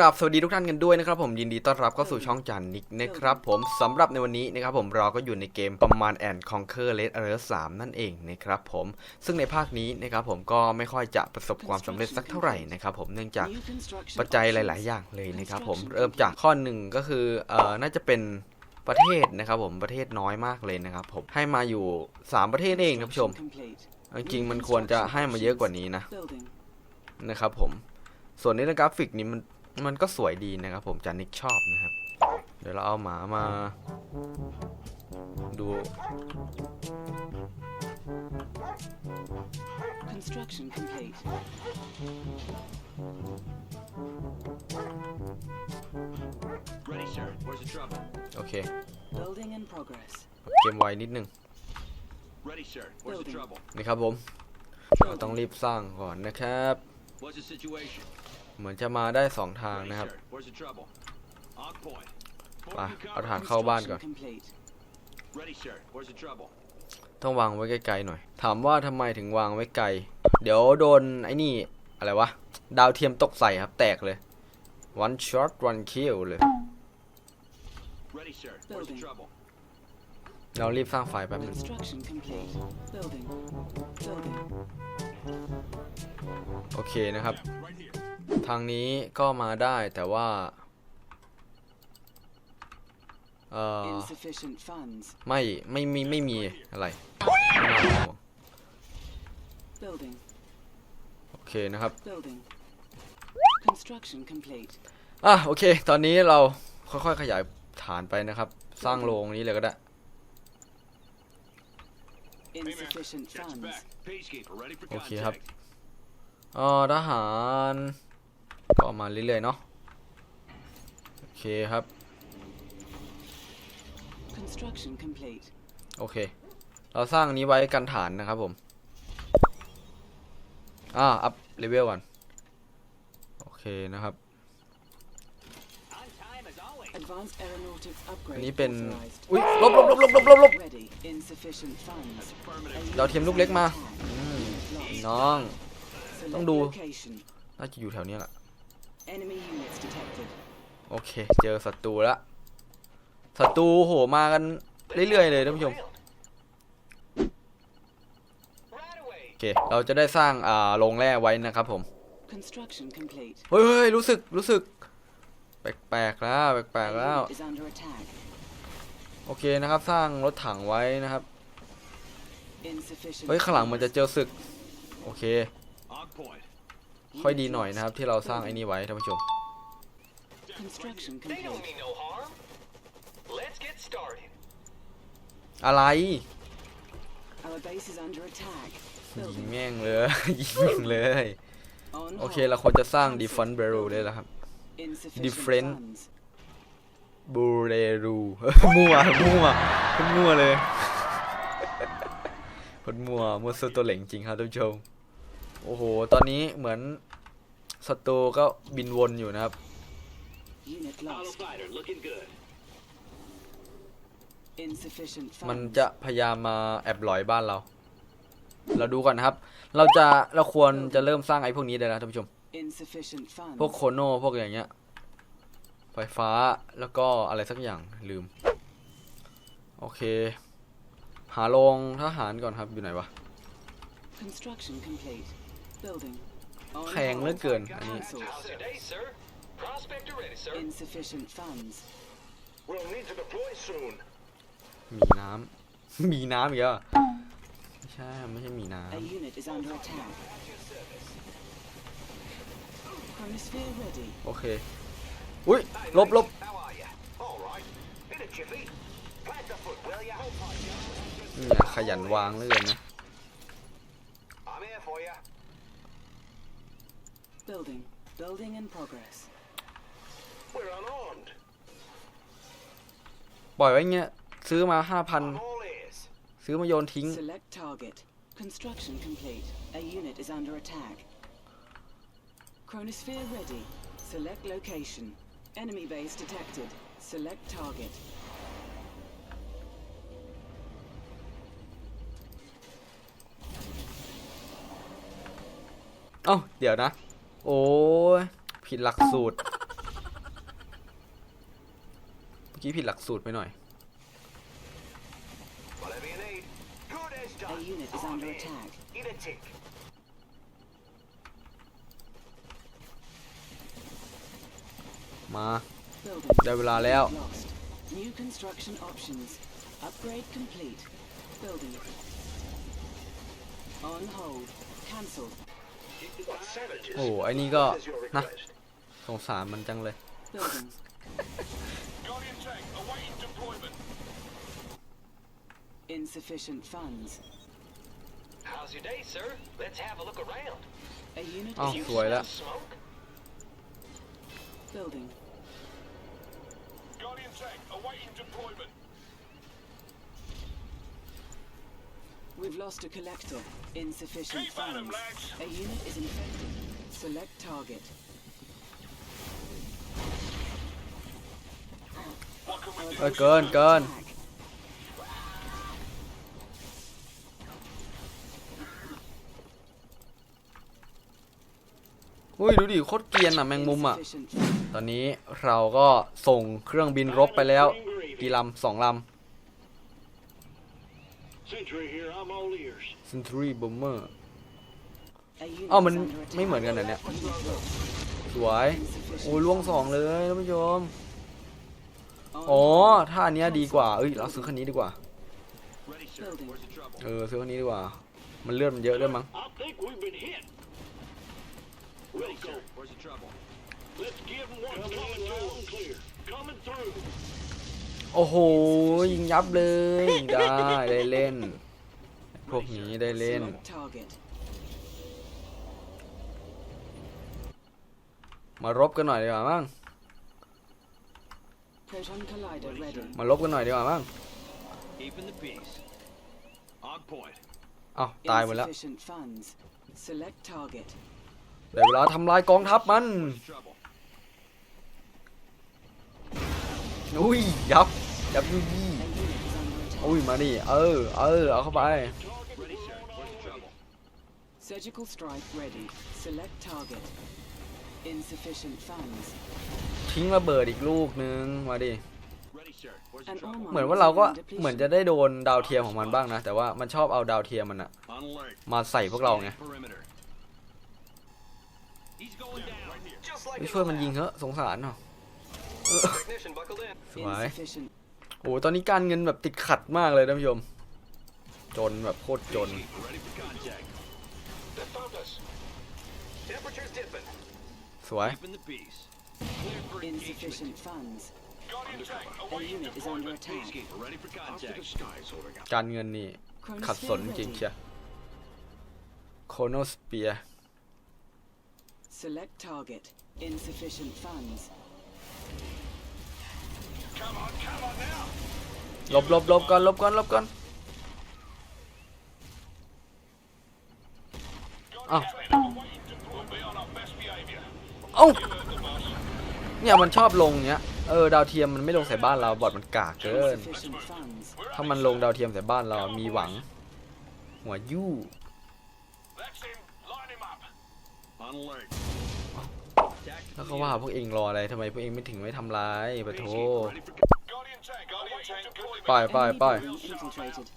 รับสวัสดีทุกท่านกันด้วยนะครับ ผมยินดีต้อนรับเข้าสู่ช่องจันนิกนะครับผมสำหรับในวันนี้นะครับ ผมเราก็อยู่ในเกมประมาณแอนคอนเคอร์เลสเอเรสามนั่นเองนะครับผมซึ่งในภาคนี้นะครับ ผมก็ไม่ค่อยจะประสบความสำเร็จสักเท่าไหร่นะครับ ผมเนื่องจากปัจจัยหลาย ๆ อย่างเลยนะครับ ผมเริ่มจากข้อหนึ่งก็คือเอ่อน่าจะเป็นประเทศนะครับผมประเทศน้อยมากเลยนะครับผมให้มาอยู่ 3 ประเทศเองครับผู้ชมจริงมันควรจะให้มาเยอะกว่านี้นะนะครับ ผมส่วนนเรื่องกราฟิกนี้มันมันก็สวยดีนะครับผม จานิกชอบนะครับเดี๋ยวเราเอาหมามา ดู Construction complete. โอเค Building in progress. เกมไวนิดนึง Ready, sir. Where's the trouble? นครับผมเราต้องรีบสร้างก่อนนะครับ What's the situation? เหมือนจะมาได้สองทางนะครับไปเอาฐานเข้าบ้านก่อน ต้องวางไว้ไกลๆหน่อย ถามว่าทำไมถึงวางไว้ไกล เดี๋ยวโดนไอ้นี่อะไรวะดาวเทียมตกใส่ครับแตกเลย one shot one kill เลยเรารีบสร้างไฟแป๊บนึงโอเคนะครับทางนี้ก็มาได้แต่ว่า เออไม่ ไม่มี ไม่มีอะไรโอเคนะครับอ่ะโอเค ตอนนี้เราค่อยๆขยายฐานไปนะครับ สร้างโรงนี้เลยก็ได้โอเคครับอ๋อทหารก็มาเรื่อยๆเนาะโอเคครับโอเค เราสร้างนี้ไว้กันฐานนะครับผม อ่า อัพเลเวลก่อน โอเคนะครับอันนี้เป็นอุ้ยลบลบลบลบลบลบลบดาวเทียมลูกเล็กมาน้องต้องดู น่าจะอยู่แถวนี้แหละโอเคเจอศัตรูละศัตรูโหมากันเรื่อยๆเลยท่านผู้ชมโอเคเราจะได้สร้างอ่าโรงแร่ไว้นะครับผมเฮ้ยเฮ้ยรู้สึกรู้สึกแปลกๆแล้วแปลกๆแล้วโอเคนะครับสร้างรถถังไว้นะครับเฮ้ยข้างหลังมันจะเจอศึกโอเคค่อยดีหน่อยนะครับที่เราสร้างไอ้นี่ไว้ท่านผู้ชมอะไรยิงแม่งเลยยิงแม่งเลย โอเคเราควรจะสร้าง d e f e n นเ barrel แล้ลครับดิฟเ f น e n d r e บูเรรูมั่วมั่วมั่วเลยคนมั่วมั่วสุดตัวเหล่งจริงครับท่านผู้ชมโอ้โห ตอนนี้เหมือนศัตรูก็บินวนอยู่นะครับ มันจะพยายามมาแอบหลอยบ้านเรา เราดูก่อนนะครับ เราจะ เราควรจะเริ่มสร้างไอ้พวกนี้เลยนะท่านผู้ชม พวกโคโนพวกอย่างเงี้ย ไฟฟ้า แล้วก็อะไรสักอย่าง ลืม โอเค หาโรงทหารก่อนครับ อยู่ไหนวะ Construction complete. แพงเหลือเกินอันนี้มีน้ำ มี น้ำเหรอ ไม่ใช่ไม่ใช่มีน้ำโอเคอุ้ยลบลบขยันวางเลยนะ building. Building in progress. We're unarmed. ปลอยไวเงย Select target. Construction complete. A unit is under attack. Chronosphere ready. Select location. Enemy base detected. Select target. เอ้าเดี๋ยวนะ oh, โอ้ผิดหลักสูตรเมื่อกี้ผิดหลักสูตรไปหน่อยมา ได้เวลาแล้วอโอ้ไอ้นี่ก็นะสงสารมันจังเลยอ oh, ๋อสวยแล้ว We've lost a collector. Insufficient Keep funds. Him, l a A unit is infected. Select target. Uh, gone, gone. ้ยดูดิโคตรเกียนอ่ะ แมงมุมอ่ะ ตอนนี้ เราก็ส่งเครื่องบินรบไปแล้วกี่ลำสองลำ c e n t ร r y here, I'm all ears. e n t r y Bomber อ้าวมันไม่เหมือนกันนะเนี่ยสวยโอ้ล่วงสองเลยท่านผู้ชมอ๋อท่านเนี้ยดีกว่าเอ้ยเราซื้อคันนี้ดีกว่าเออซื้อคันนี้ดีกว่ามันเลือดมันเยอะด้วยมั้ง l โอ้โหยิงยับเลยได้ได้เล่นพวกนี้ได้เล่นมารบกันหน่อยดีกว่ามั้งมารบกันหน่อยดีกว่ามั้งอ้าวตายหมดแล้วเดี๋ยวเราทำลายกองทัพมันอุ้ยยับดับยยีอุ้ยมาดิ เออ เออเอาเข้าไป ทิ้งระเบิดอีกลูกนึงมาดิ เหมือนว่าเราก็เหมือนจะได้โดนดาวเทียมของมันบ้างนะแต่ว่ามันชอบเอาดาวเทียมมันอะมาใส่พวกเราไงไม่ช่วยมันยิงเหอะสงสารเนาะสวยโอ้ตอนนี้การเงินแบบติดขัดมากเลยท่านผู้ชม จนแบบโคตรจน สวย การเงินนี่ขัดสนจริงเชียโคโนสเปียร์ Come on, come on. ลบลบลบก่อนลบก่อนลบก่อนอ้าวเอ้าเนี่ยมันชอบลงเนี้ยเออดาวเทียมมันไม่ลงใส่บ้านเราบอดมันกากเกิน ถ้ามันลงดาวเทียมใส่บ้านเรามีหวังหัวยู่ แล้วก็ว่าพวกเองรออะไรทำไมพวกเองไม่ถึงไม่ทำร้ายปะโทไปไปไปม n เร l t r a t e d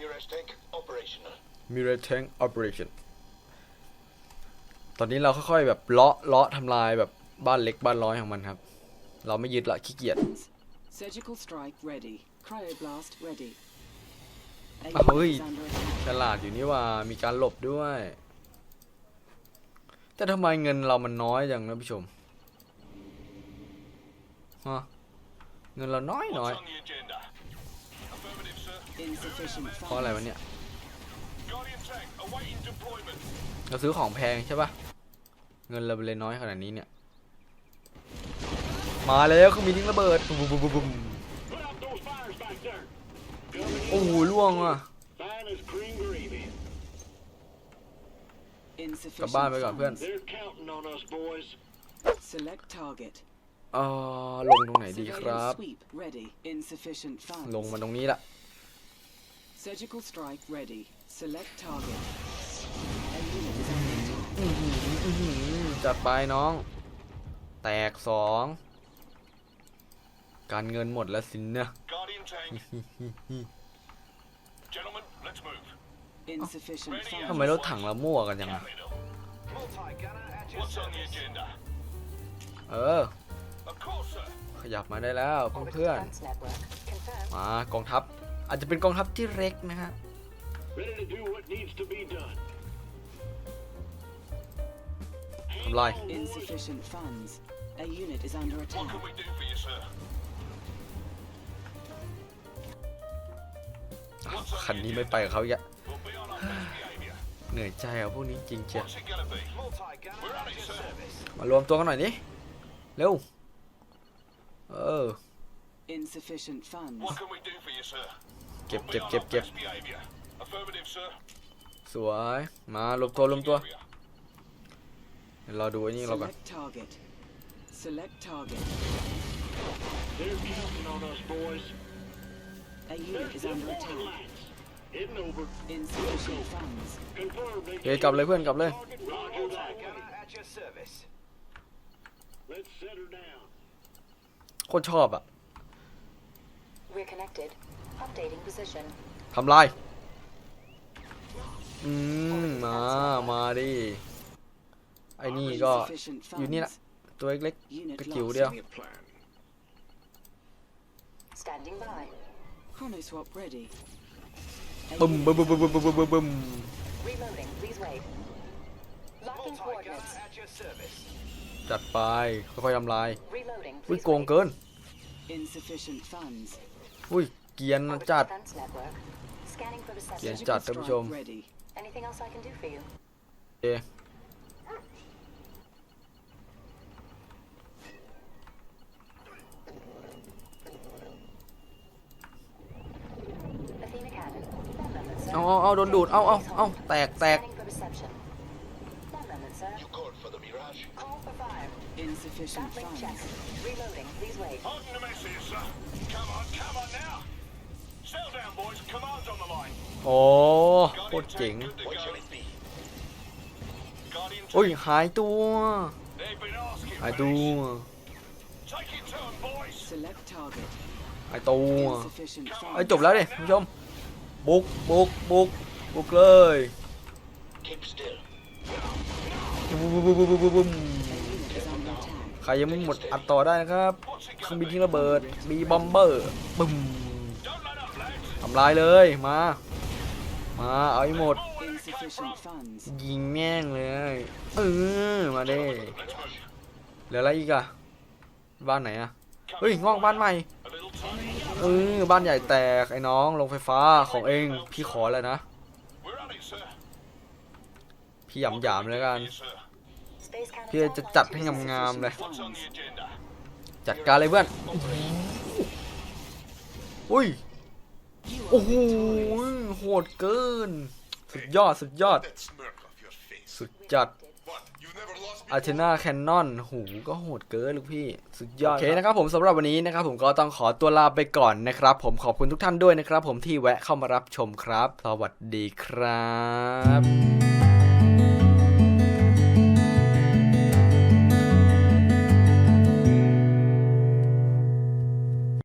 Mirage tank operational. Mirage tank operation ตอนนี้เราค่อยๆแบบเลาะเลาะทำลายแบบบ้านเล็กบ้านร้อย ของมันครับ เราไม่ยึดละขี้เกียจอาเฮ้ยฉลาดอยู่นี่ว่า มีการหลบด้วย แต่ทำไมเงินเรามันน้อยจังนะผู้ชมฮะเงินเราน้อยหน่อย เพราะอะไรวะเนี่ยเราซื้อของแพงใช่ปะเงินเราเลยน้อยขนาดนี้เนี่ย มาแล้วเครือทิ้งระเบิดบุมบบุบมโอ้โห ล่วงอ่ะกลับบ้านไปก่อนเพื่อนออลงตรงไหนดีครับ ลงมาตรงนี้ละจัดไปน้อง แตกสองการเงินหมดแล้วสินเนี่ยทำไมรถถังละมั่วกันยังไะเออขยับมาได้แล้วเพื่อน มากองทัพอาจจะเป็นกองทัพที่เล็กนะฮะทำลายคันนี้ไม่ไปกับเขายะเหนื่อยใจอาะพวกนี้จริงเจ้ามารวมตัวกันหน่อยนี้เร็ว Oh. Insufficient funds. What can we do for you, sir? We'll เก็บเก็บ be on เก็บ our เก็บ best behavior. Affirmative, sir. สวยมาหลบตัวหลบตัว Area. เดี๋ยวรอดูไอ้นี่เราก่อน Select target. Select target. They're counting on us, boys. A unit is under attack. is over. Insufficient funds. Confirmed. they เฮ้ยกลับเลยเพื่อนกลับเลย can't- Roger At your service. Let's set her down. โคตรชอบอะทำลายอืมมา มาดิไอ้นี่ก็อยู่นี่ละตัวเล็กๆกระจิ๋วเดียวบึมบึมบึมบึมบึมบึมบึมบึมจัดไป ค่อยๆทำลายอุ้ยโกงเกิน อุ้ยเกียนจัด เกียนจัดท่านผู้ชม เอเอาเอาเอาโดนดูด เอาเอาเอาแตกแตก Insufficient funds. Reloading. These ways. Pardon the message, sir. Come on, come on now. Settle down, boys. Command's on the line. Ồ, oh, chỉnh. Ôi, hai tua. Hai tua. Hai tua. Ấy chụp lá đi, không xong. Buộc, buộc, buộc. Buộc lên. Bum, bum, bum, bum, bum, bum. ใครยังไม่หมดอัดต่อได้นะครับเครื่องบินที่ระเบิด มีบอมเบอร์บึ้มทำลายเลย มา มา เอาให้หมด ยิงแม่งเลย เออ มาเด้เหลืออะไรอีกอะบ้านไหนอะเฮ้ยงอกบ้านใหม่เออบ้านใหญ่แตก ไอ้น้องลงไฟฟ้าของเองพี่ขอเลยนะ พี่หยำหยำมลยกันเพื่อจะจัดให้งามๆเลย จัดการเลยเพื่อนอุ้ยโอ้โหโหดเกิน สุดยอดสุดยอด สุดจัดอาเทนาแคนนอนหูก็โหดเกินลูกพี่สุดยอดโอเคนะครับผมสำหรับวันนี้นะครับผมก็ต้องขอตัวลาไปก่อนนะครับผมขอบคุณทุกท่านด้วยนะครับ ผมที่แวะเข้ามารับชมครับสวัสดีครับ